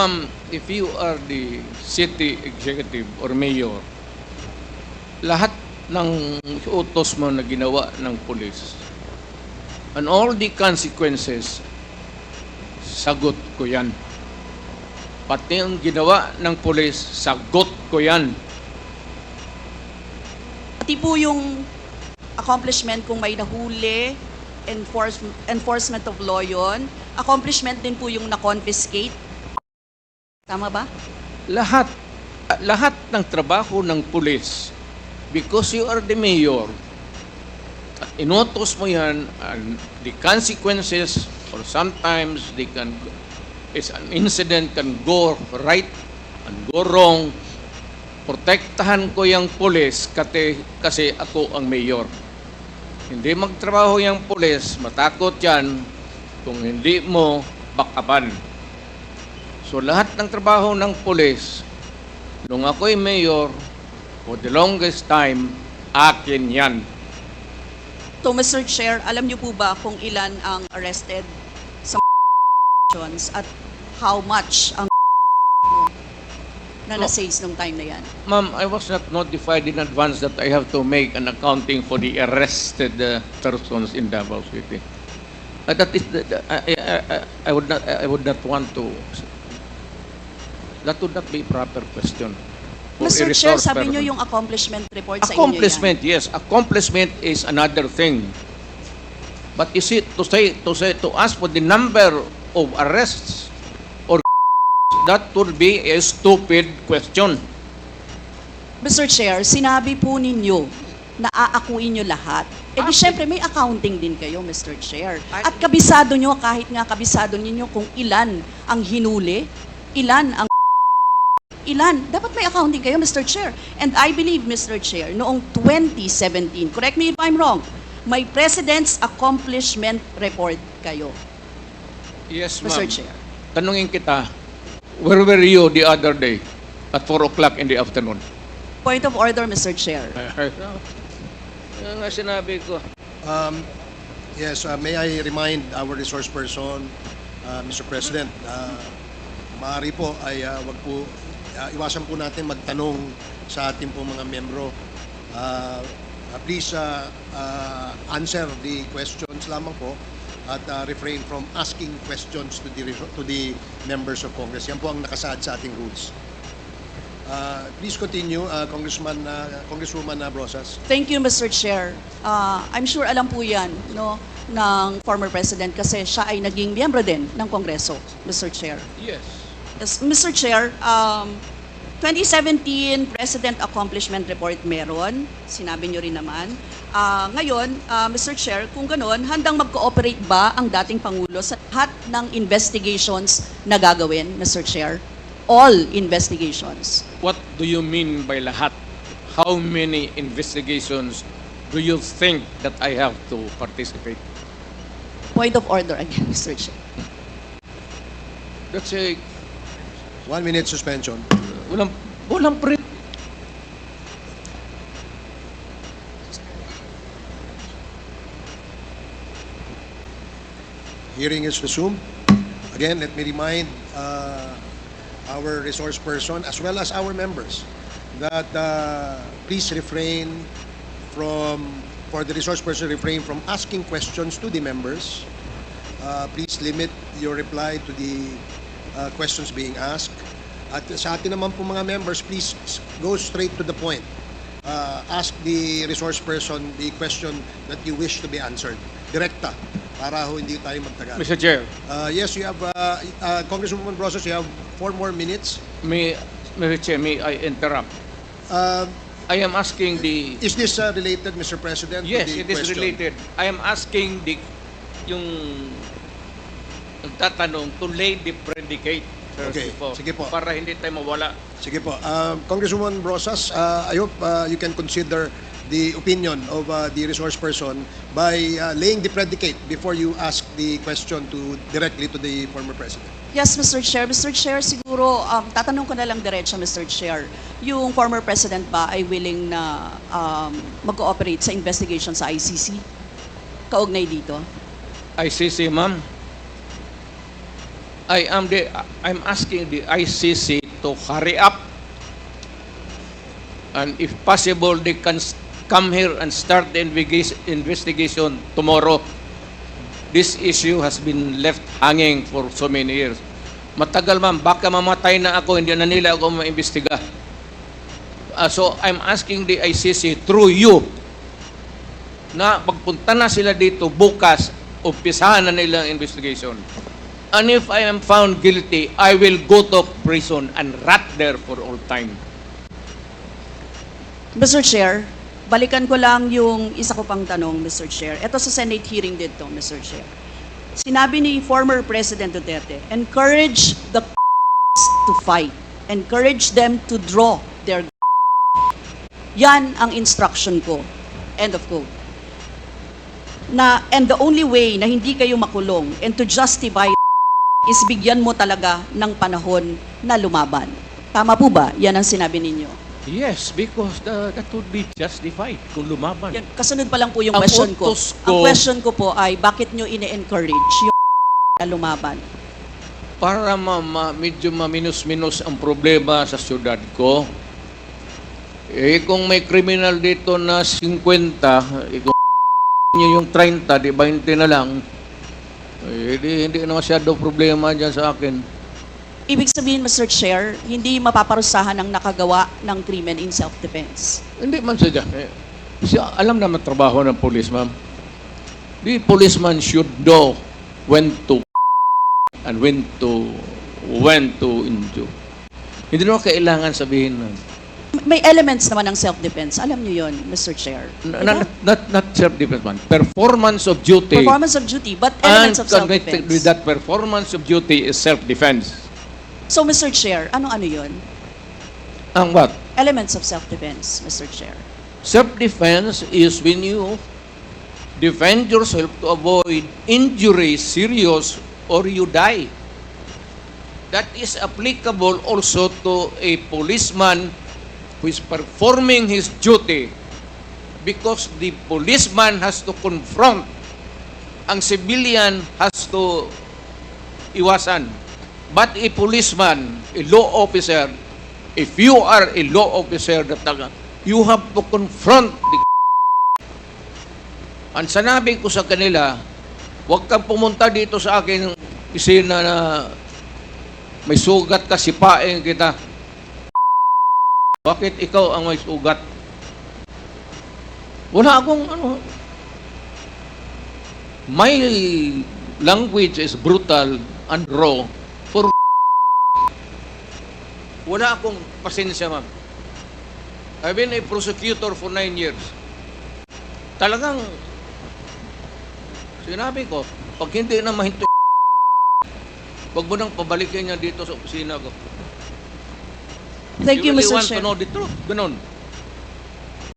Ma'am, if you are the city executive or mayor, lahat ng utos mo na ginawa ng pulis, and all the consequences, sagot ko yan. Pati ang ginawa ng pulis, sagot ko yan. Pati po yung accomplishment kung may nahuli, enforce, enforcement of law yun. Accomplishment din po yung na-confiscate. Tama ba? lahat lahat ng trabaho ng pulis because you are the mayor at inutos mo yan and the consequences or sometimes they can is an incident can go right and go wrong. Protektahan ko yung pulis kasi, kasi ako ang mayor. Hindi magtrabaho yung pulis matakot yan. Kung hindi mo bakapan So lahat ng trabaho ng pulis, nung ako'y mayor, for the longest time, akin yan. So, Mr. Chair, alam niyo po ba kung ilan ang arrested sa at how much ang na na-seize nung time na yan? Ma'am, I was not notified in advance that I have to make an accounting for the arrested uh, persons in Davao City. Uh, that is, I, I, I- I would not, I would not want to, that would not be proper question. Mr. Chair, sabi niyo person. yung accomplishment report sa inyo yan. Accomplishment, yes. Accomplishment is another thing. But is it to say to say to ask for the number of arrests or that would be a stupid question. Mr. Chair, sinabi po ninyo na aakuin nyo lahat. Eh di Ah, syempre may accounting din kayo, Mr. Chair. At kabisado nyo, kahit nga kabisado ninyo kung ilan ang hinuli, ilan ang ilan. Dapat may accounting kayo, Mr. Chair. And I believe, Mr. Chair, noong 2017, correct me if I'm wrong, may President's Accomplishment Report kayo, Yes, Mr. ma'am. Chair. Tanungin kita, where were you the other day at 4 o'clock in the afternoon? Point of order, Mr. Chair. Yan nga sinabi ko. Um, Yes, uh, may I remind our resource person, uh, Mr. President, uh, maaari po ay uh, wag po, uh, iwasan po natin magtanong sa ating po mga membro. Uh, uh, please uh, uh, answer the questions lamang po at uh, refrain from asking questions to the to the members of Congress. Yan po ang nakasaad sa ating rules. Uh, please continue, uh, Congressman, uh, Congresswoman uh, Brosas. Thank you, Mr. Chair. Uh, I'm sure alam po yan no, ng former President kasi siya ay naging miyembro din ng Kongreso, Mr. Chair. Yes. Yes, Mr. Chair, um, 2017 President Accomplishment Report meron, sinabi nyo rin naman. Ah, ngayon, ah, Mr. Chair, kung gano'n, handang mag-cooperate ba ang dating Pangulo sa lahat ng investigations na gagawin, Mr. Chair? All investigations. What do you mean by lahat? How many investigations do you think that I have to participate? Point of order again, Mr. Chair. That's a One minute suspension. walang walang Hearing is resumed. Again, let me remind uh, our resource person as well as our members that uh, please refrain from, for the resource person, refrain from asking questions to the members. Uh, please limit your reply to the uh, questions being asked. At sa atin naman po mga members, please go straight to the point. Uh, ask the resource person the question that you wish to be answered. Direkta, para ho hindi tayo magtagal. Mr. Chair, Uh, yes, you have, uh, uh, Congresswoman Brosas, you have four more minutes. may Mr. Chair, may I interrupt? Uh, I am asking the is this uh, related, Mr. President? Yes, it is question? related. I am asking the yung nagtatanong to lay the predicate Okay, po, sige po. para hindi tayo mawala. Sige po. Uh, Congresswoman Brosas, uh, I hope uh, you can consider the opinion of uh, the resource person by uh, laying the predicate before you ask the question to directly to the former president. Yes, Mr. Chair. Mr. Chair, siguro, um, tatanong ko na lang diretso, Mr. Chair. Yung former president ba ay willing na um, mag-cooperate sa investigation sa ICC? Kaugnay dito? ICC, ma'am. I am the I'm asking the ICC to hurry up and if possible they can come here and start the investigation tomorrow. This issue has been left hanging for so many years. Matagal ma'am, baka mamatay na ako, hindi na nila ako maimbestiga. Ah, so I'm asking the ICC through you na pagpunta na sila dito bukas, umpisahan na nila ang investigation. And if I am found guilty, I will go to prison and rot there for all time. Mr. Chair, balikan ko lang yung isa ko pang tanong, Mr. Chair. Ito sa Senate hearing dito, Mr. Chair. Sinabi ni former President Duterte, encourage the to fight. Encourage them to draw their Yan ang instruction ko. End of quote. Na, and the only way na hindi kayo makulong and to justify is bigyan mo talaga ng panahon na lumaban. Tama po ba? Yan ang sinabi ninyo. Yes, because the, that would be justified kung lumaban. Yan, kasunod pa lang po yung Ang question ko. utos Ang ko- question ko po ay, bakit nyo ine-encourage yung na lumaban? Para ma, ma- medyo maminus-minus ang problema sa syudad ko, eh kung may criminal dito na 50, eh kung nyo yung 30, di 20 na lang, eh di, hindi na masyado problema dyan sa akin. Ibig sabihin, Mr. Chair, hindi mapaparusahan ang nakagawa ng krimen in self-defense. Hindi man sadya. Eh, siya, alam naman trabaho ng police, ma'am. The policeman should know when to and when to when to injure. Hindi naman kailangan sabihin na May elements naman ng self-defense. Alam nyo yon, Mr. Chair. not, Diba? not, not self-defense man. Performance of duty Performance of duty, but elements of connected with self-defense. that performance of duty is self-defense. So, Mr. Chair, ano-ano yon? Ang what? Elements of self-defense, Mr. Chair. Self-defense is when you defend yourself to avoid injury, serious, or you die. That is applicable also to a policeman who is performing his duty because the policeman has to confront ang civilian has to iwasan. But a policeman, a law officer, if you are a law officer, you have to confront the Ang sanabi ko sa kanila, huwag kang pumunta dito sa akin isina na may sugat ka, sipain kita. Bakit ikaw ang may sugat? Wala akong ano. My language is brutal and raw for wala akong pasensya, ma'am. I've been a prosecutor for nine years. Talagang, sinabi ko, pag hindi na mahinto wag mo nang pabalikin niya dito sa opisina ko. Thank you, really Mr. want Chair. to know the truth. Ganun.